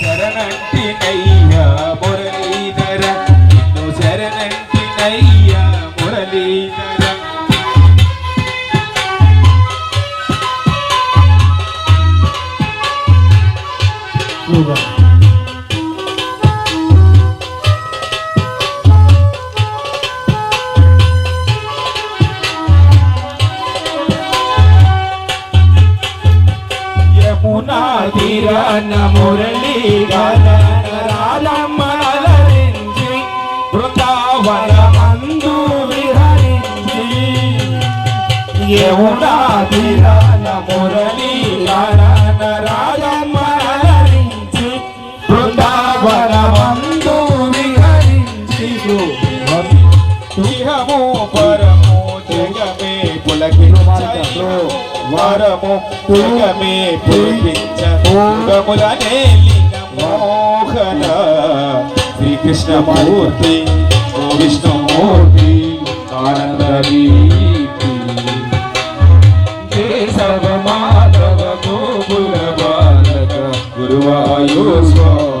శరణంటినయ్యా మురళీధర యమునా తీరాన మురళీ రాధమ్మలరించి బృందావన విహరించి. యమునా తీరాన మురళీ రాధమ్మలరించి బృందావన మందు ఇహము పరము జగమే పులకించు వరము జగమే పులకించ గములనే మోహన శ్రీకృష్ణమూర్తి ఓ విష్ణుమూర్తి ఆనందీ కేశవ మాధవ గోకుల బాలక గురువాయు స్వామి.